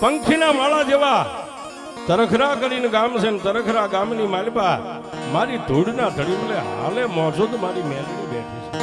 પંખીના માળા જેવા તરખરા કરીને ગામ છે ને તરખરા ગામની માલપા મારી ધૂળના ધડીમલે હાલે મોજો મારી મેલડી બેઠી છે.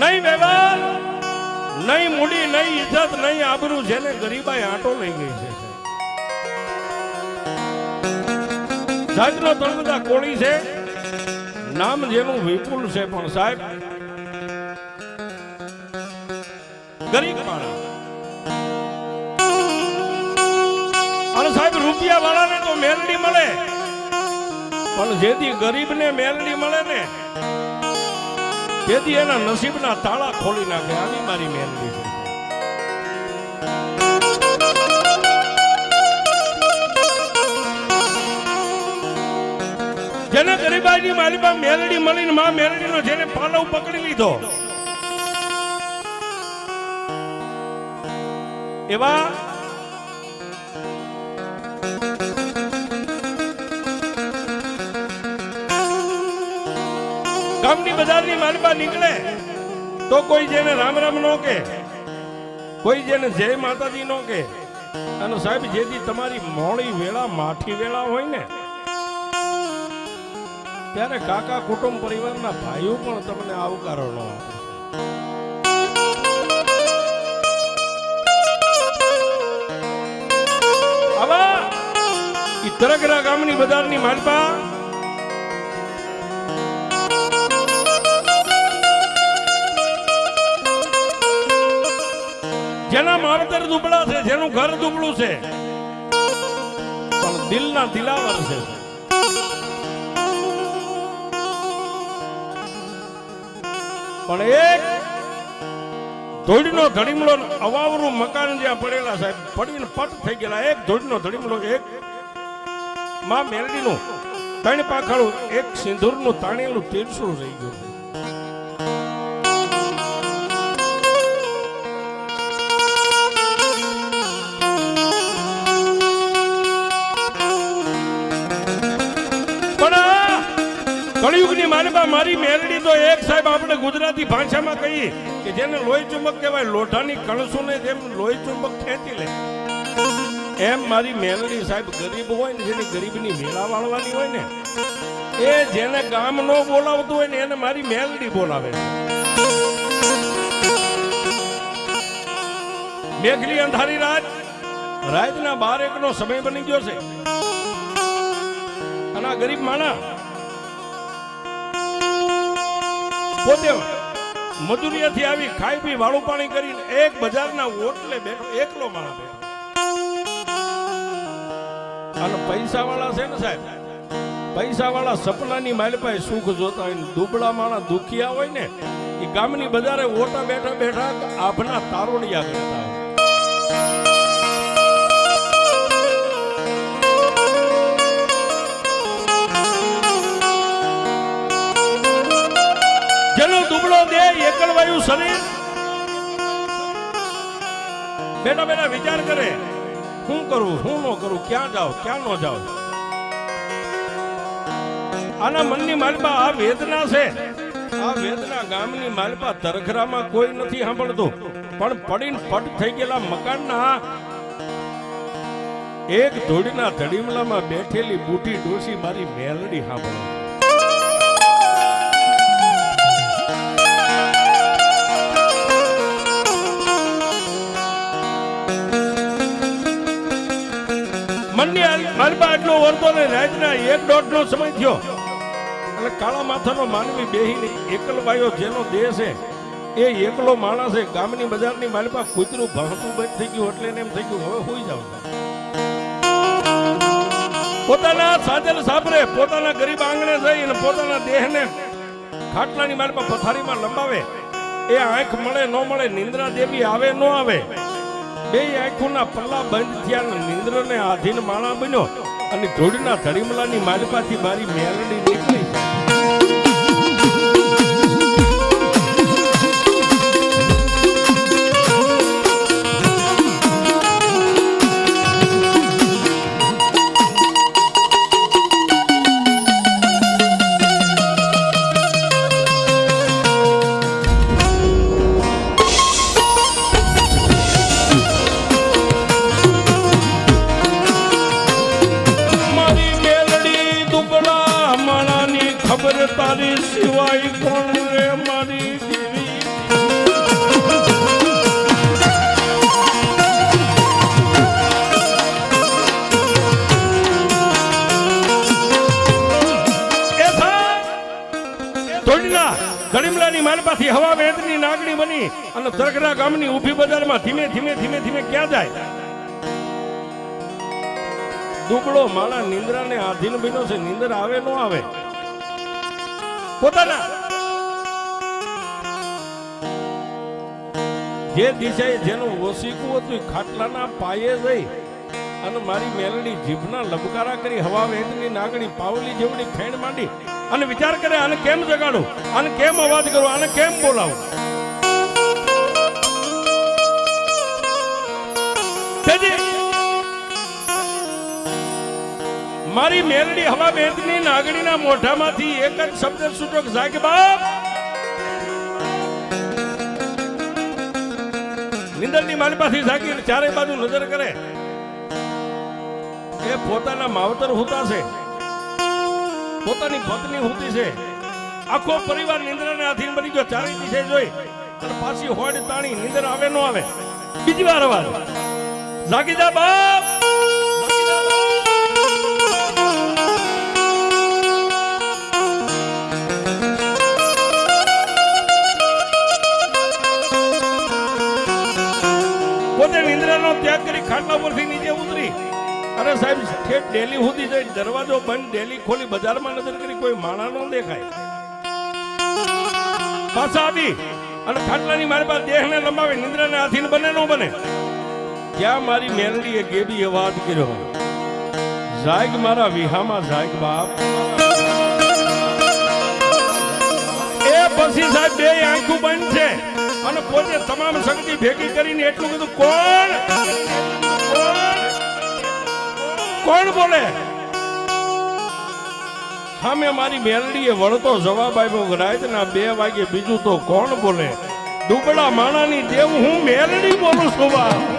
નહીં વ્યવહાર નહીં મૂડી, નહીં ઇજ્જત નહીં આબરૂ જેને ગરીબાઈ આંટો લઈ ગઈ છે. જાતનો તળવદા કોળી છે. નામ જેનું વિપુલ છે પણ સાહેબ ગરીબ માણસ. અને સાહેબ રૂપિયા વાળાને તો મેલડી મળે. પણ જેથી ગરીબને મેલડી મળે ને, તેથી એના નસીબના તાળા ખોલી નાખે. આવી મારી મેલડી છે. જેને ગરીબાઈની મારી પાસે મેલડી મળીને માં મેલડીનો જેને પાલવ પકડી લીધો એવા ગામની બજારની માલપા નીકળે તો કોઈ જેને રામ રામ નો કે, કોઈ જેને જય માતાજી નો કે, અને સાહેબ જેથી તમારી મોડી વેળા, માઠી વેળા હોય ને, ત્યારે કાકા કુટુંબ પરિવારના ભાઈઓ પણ તમને આવકારો ન આપે. તરગરા ગામની બજારની માલપા. જેના માવતર દુબળા છે, જેનું ઘર દુબળું છે, પણ દિલના દિલાવર છે. પણ એક ધોળીનો ધડીમલો અવાવરું મકાન જ્યાં પડેલા સાહેબ, પડીને પટ થઈ ગયેલા. એક ધોળીનો ધડીમલો, એક માં મેલડીનું ત્રણ પાખાળું એક સિંદૂરનું તાણેલું તીરસું રહી ગયું. કળિયુગની માનવા મારી મેલડી તો એક સાહેબ આપણે ગુજરાતી ભાષામાં કહીએ કે જેને લોહી ચુંબક કહેવાય, લોઢાની કણસુને જેમ લોહી ચુંબક ખેંચી લે. એમ મારી મેલડી સાહેબ ગરીબ હોય ને જેની ગરીબની મેળા વાળવાની હોય ને, એ જેને ગામ નો બોલાવતું હોય ને એને મારી મેલડી બોલાવે મેઘલી અંધારી રાત રાતના બાર એકનો સમય બની ગયો છે. અને આ ગરીબ માણા પોતે મજૂરીયાથી આવી ખાઈ પી વાળું પાણી કરીને એક બજારના ઓટલે બેઠો, એકલો માણા બેઠો. અને પૈસા વાળા છે ને સાહેબ પૈસા વાળા સપનાની માલપાએ સુખ જોતા હોય દુબળા માણા દુખિયા હોય ને, એ ગામની બજારે ઓટા બેઠા બેઠા આભના તારોડિયા કરતા હોય. એકલવાયું શરીર બેટા બેટા વિચાર કરે શું કરું શું ન કરું, ક્યાં જાવ ક્યાં ન જાવ આના મનની માલપા આ વેદના છે. આ વેદના ગામની માલપા તરખરામાં કોઈ નથી સાંભળતું. પણ પડીને પટ થઈ ગયેલા મકાનના એક ધોડીના ધડીમલામાં બેઠેલી બુટી ડોસી મારી મેલડી સાંભળે મનની માલપા આટલો વર્તો ને રાતના એક દોઢ નો સમય થયો. એટલે કાળા માથાનો માનવી બેહીને એકલવાયો જેનો દેહ છે, એ એકલો માણસ છે, ગામની બજારની માલપા કૂતરું ભણતું બંધ થઈ ગયું, એટલે એમ થઈ ગયું, હવે હોઈ જાવ પોતાના સાજલ સાપરે પોતાના ગરીબ આંગણે જઈ અને પોતાના દેહને ખાટલાની માલપા પથારીમાં લંબાવે. એ આંખ મળે ન મળે, નિંદ્રા દેવી આવે ન આવે. બે આંખોના પલ્લા બંધ થયા નિંદ્રને આધીન માણા બન્યો અને ધૂળના ધડીમલાની માલપાથી મારી મેલડી ધોળીના માનપાથી હવા વેદની નાગણી બની અને તરગડા ગામની ઊભી બજારમાં ધીમે ધીમે ધીમે ધીમે ક્યાં જાય? દુબળો માળા નિંદ્રાને આધીન બીનો છે, નિંદર આવે નો આવે? પોતાના જે દિશાએ જેનું વસીકું હતું ખાટલાના પાયે જઈ અને મારી મેલડી જીભના લબકારા કરી હવા વેદની નાગણી પાવલી જેવડી ફેણ માંડી. અને વિચાર કરે, આને કેમ જગાડું? આને કેમ અવાજ કરું? આને કેમ બોલાવું? મારી મેલડી હવા વેદની નાગણીના મોઢામાંથી એક જ શબ્દ છૂટક જાગ બાપ! નિંદરની મારી પાસે જાગી ચારે બાજુ નજર કરે. એ પોતાના માવતર હોતા છે. પોતાની પત્ની હોતી છે. આખો પરિવાર નિંદ્રાને આધીન બની ગયો. ચારે દિશે જોઈ, અને પાછી હોડ તાણી નિંદર આવે નો આવે. બીજી વાર વાર જાગી જા બાપ. પોતે નિંદ્રાનો ત્યાગ કરી ખાટલા પરથી નીચે ઉતરી અરે સાહેબ, ઠેઠ ડેલી સુધી જઈ દરવાજો બંધ, ડેલી ખોલી બજારમાં નજર કરી કોઈ માણા ન દેખાય. પાછા આવી. અને ખાટલાની મારી પાસે દેહને લંબાવે, નિંદ્રાને આધીન બને ન બને. ત્યાં મારી મેલડીએ ગેબી અવાજ કર્યો. જાગ મારા વિહામાં જાગ બાપ. એ પછી સાહેબ બે આંખું બંધ છે. અને પોતે તમામ શક્તિ ભેગી કરીને એટલું બધું કોણ? કોણ બોલે? સામે મારી મેલડીએ વળતો જવાબ આપ્યો રાતના બે વાગે બીજું તો કોણ બોલે? દુબળા માણાની દેવ હું મેલડી બોલું છું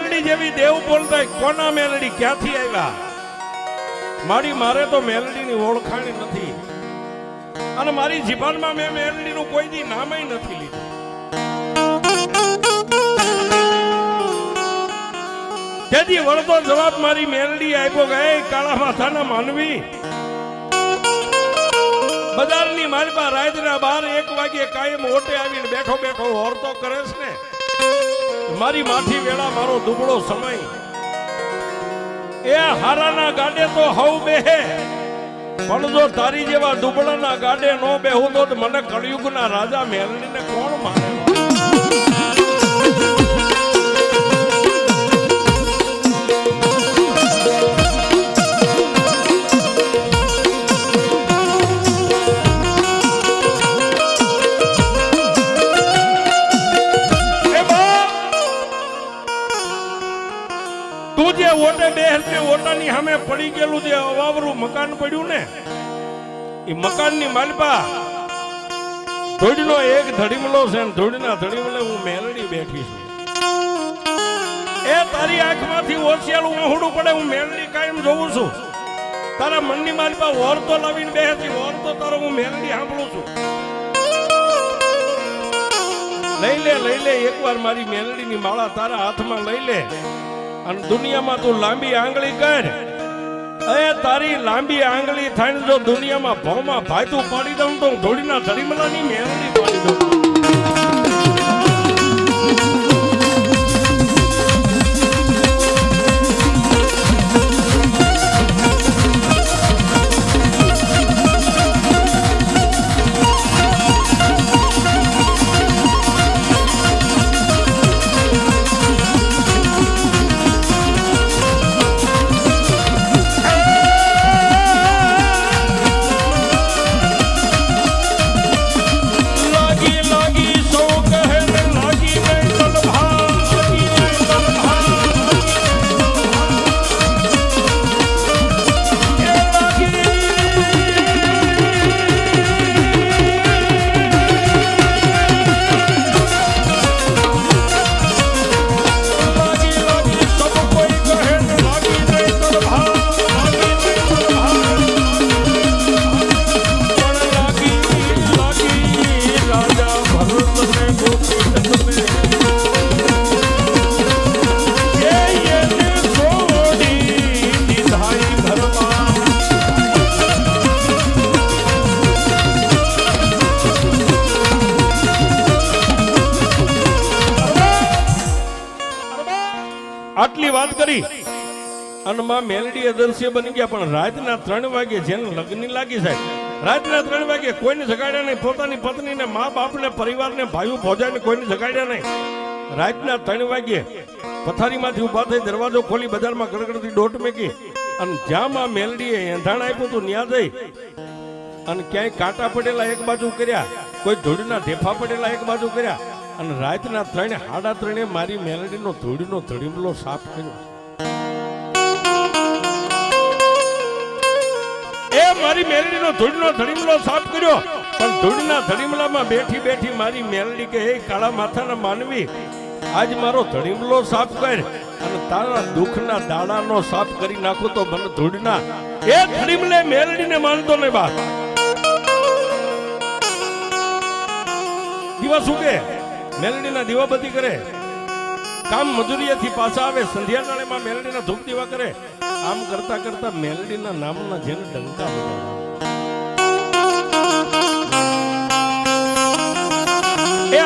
મેલડી જેવી દેવ બોલતા કોના મેલડી ક્યાંથી આવ્યા? મારી મારે તો મેલડીની ઓળખાણી નથી. અને મારી જીવનમાં મેં મેલડીનું કોઈ દી નામ નથી લીધું. તેથી વળતો જવાબ મારી મેલડી આપ્યો "એ કાળા માથાના માનવી, બજારની માલપા રાતના બાર એક વાગે કાયમ ઓટે આવીને બેઠો બેઠો હોરતો કરે છે ને? મારી માઠી વેળા મારો દુબળો સમય. એ હારાના ગાડે તો હવ બેહે. પણ જો તારી જેવા દુબળાના ગાડે નો બેહું તો મને કળિયુગના રાજા મેલડીને કોણ માને? સામે પડી ગયેલું જે અવાવરું મકાન પડ્યું ને, એ મકાનની માલપા ધૂળનો એક ધડીમલો છે ને ધૂળના ધડીમલે હું મેલડી બેઠી છું. એ તારી આંખમાંથી ઓછિયાલું ઓહડું પડે, હું મેલડી કાયમ જોઉં છું. તારા મનની માલપા ઓરતો લાવીને બેસી ઓરતો તારો હું મેલડી સાંભળું છું. લઈ લે લઈ લે, એકવાર મારી મેલડીની માળા તારા હાથમાં લઈ લે. અને દુનિયામાં તું લાંબી આંગળી કર. એ તારી લાંબી આંગળી થઈને જો દુનિયામાં ભાવમાં ભાયતું પાડી દઉં તો ધોળીના ધડીમલાની મેલડી પાડી દઉં. વાત કરી. અને માં મેલડી અદર્શ્ય બની ગયા, પણ રાતના ત્રણ વાગે જેને લગ્ન લાગી સાહેબ રાતના ત્રણ વાગે કોઈને જગાડ્યા નહીં, પોતાની પત્નીને મા બાપને, પરિવારને, ભાઈઓ ભોજાને કોઈને જગાડ્યા નહીં. રાતના ત્રણ વાગે પથારીમાંથી ઊભા થઈ દરવાજો ખોલી બજારમાં ગડગડતી દોટ મેકી અને જ્યાં માં મેલડીએ એંધાણ આપ્યું હતું ન્યા જઈ અને ક્યાંય કાંટા પડેલા એક બાજુ કર્યા, કોઈ ધૂળના ઢેફા પડેલા એક બાજુ કર્યા. અને રાતના ત્રણે, હાડા ત્રણે મારી મેલડીનો ધૂળનો ધડીમલો સાફ કર્યો. એ મારી મેલડીનો ધૂળનો ધડીમલો સાફ કર્યો. પણ ધૂળના ધડીમલામાં બેઠી બેઠી મારી મેલડી કે હે કાળા માથાના માનવી, આજ મારો ધડીમલો સાફ કર અને તારા દુઃખના દાડાનો સાફ કરી નાખું તો મને ધૂળના. એ ધડીમલે મેલડીને માનતો નહીં બા દિવસ સુકે મેલડીના દીવાબત્તી કરે. કામ મજૂરીએથી પાછા આવે સંધ્યા ટાળેમાં મેલડીના ધૂપ દીવા કરે. આમ કરતા કરતા મેલડીના નામના જેને ડંકા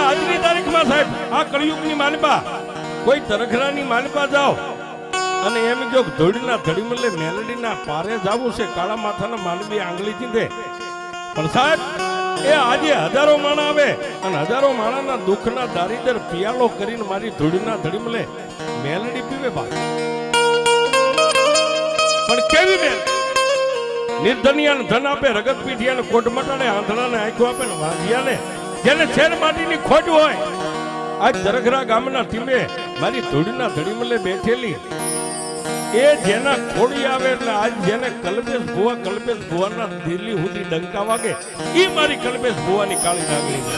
આજની તારીખમાં સાહેબ, આ કળિયુગની માલપા. કોઈ તરખરાની માલપા જાઓ. અને એમ જો ધોળીના ધડીમલે મેલડીના પારે જાવું છે, કાળા માથાના માનવી આંગળી ચીંધે પણ સાહેબ એ આજે હજારો માણા આવે અને હજારો માણાના દુઃખના દારિદર પિયાલો કરીને મારી ધૂળના ધડીમલે મેલડી પીવે ભાઈ પણ કેવી મેલ? નિર્ધનિયાને ધન આપે રગત પીઠિયાને કોટ મટાડે આંધળાને આંખો આપે ને વાંધિયાને. જેને છેર માટીની ખોટ હોય, આજ દરઘરા ગામના ટીમે મારી ધૂળના ધડીમલે બેઠેલી એ જેના ખોડી આવે એટલે આજ જેને કલ્પેશ ભુવા કલ્પેશ ભુવાના દિલ્હી સુધી ડંકા વાગે એ મારી કલ્પેશ ભુવાની કાળી નાગરી છે.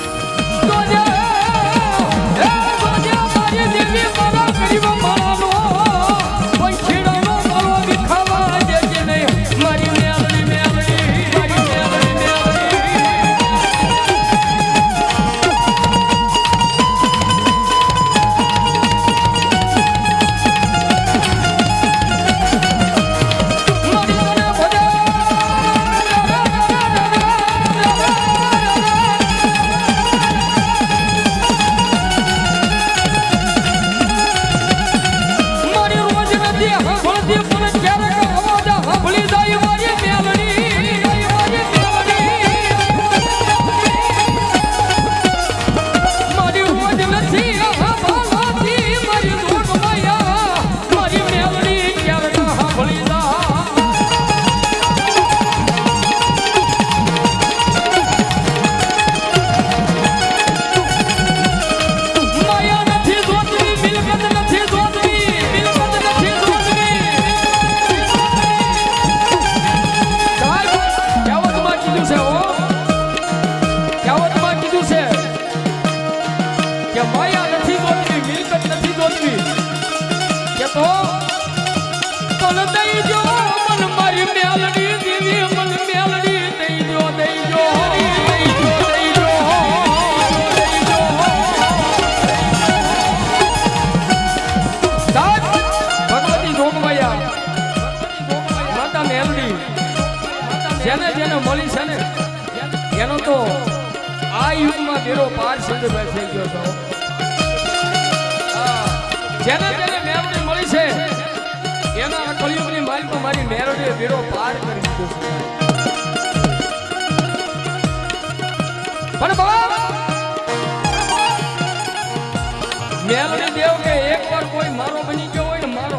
એનો તો આ યુગમાં બેરો પાર સિંધ થઈ ગયો છે. જેના જેને જેને મળી છે, એના કળિયુગની માલિકો મારી મેલડીએ બેરો પાર કરી દીધો છે. પણ બાબા મેલડી દેવ કે એકવાર કોઈ મારો બની ગયો હોય ને મારો.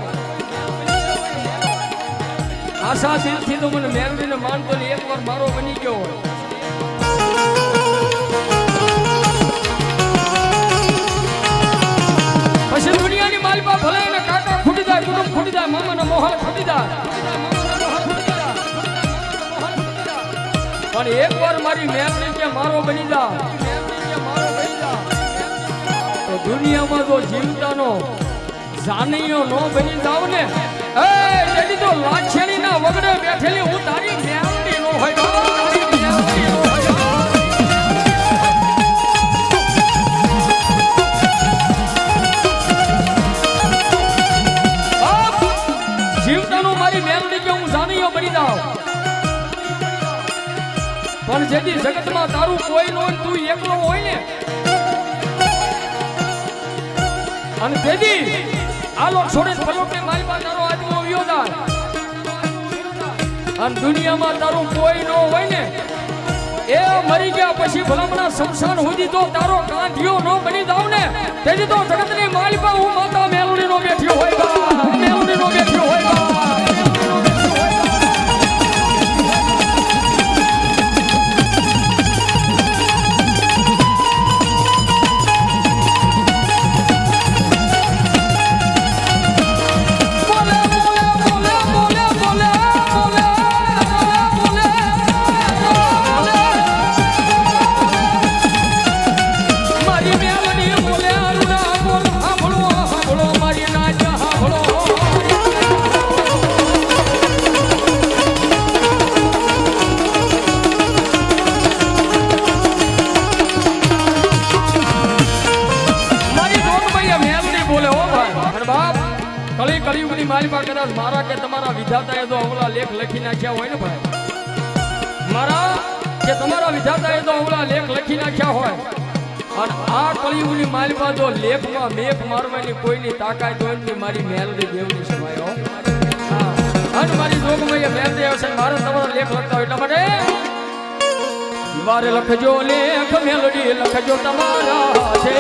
આશા દિલથી તો મને મેલડીને માનતો ને એકવાર મારો બની ગયો હોય. કુટુંબ ખૂટી જાય મામાના મોહલ ખૂટી જાય મારી મેલડી કે મારો બની જા. તો દુનિયામાં જો જીવતાનો જાનીયો નો બની જાવ ને, એ જેની તો લાછેણી ના વગડે બેઠેલી હું તારી મેલડી નો હોય પણ જેથી જગતમાં તારું કોઈ નો તું એકલો હોય ને. અને તેથી આ લોક છોડીને પલોટને મારી પાસે તારો આત્મો આવ્યો જાય. અને દુનિયામાં તારું કોઈ ન હોય ને. એ મરી ગયા પછી ભલામણા સંસાર સુધી તો તારો કાંઠિયો ન બની જાવ ને. તેથી તો જગતની માલિકા હું માતા મેલડી નો બેઠ્યો હોય મેલડી નો બેઠ્યો હોય મારા કે તમારા વિધાતાએ જો અવળા લેખ લખી નાખ્યા હોય ને ભાઈ? મારા કે તમારા વિધાતાએ જો અવળા લેખ લખી નાખ્યા હોય? અને આ કળિયુગની માલિકા જો લેખમાં મેઘ મારવાની કોઈની તાકાત હોય ને મારી મેલડી દેવની સમાયો અને મારી જોગમૈયા મેલડી આવશે મારે તમારા લેખ લખતા હોય એટલા માટે? વારે લખજો લેખ, મેલડી લખજો તમારા છે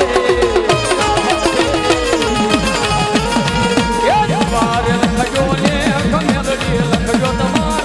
એ વારે લખજો લેખ મેલડી લખજો તમારા.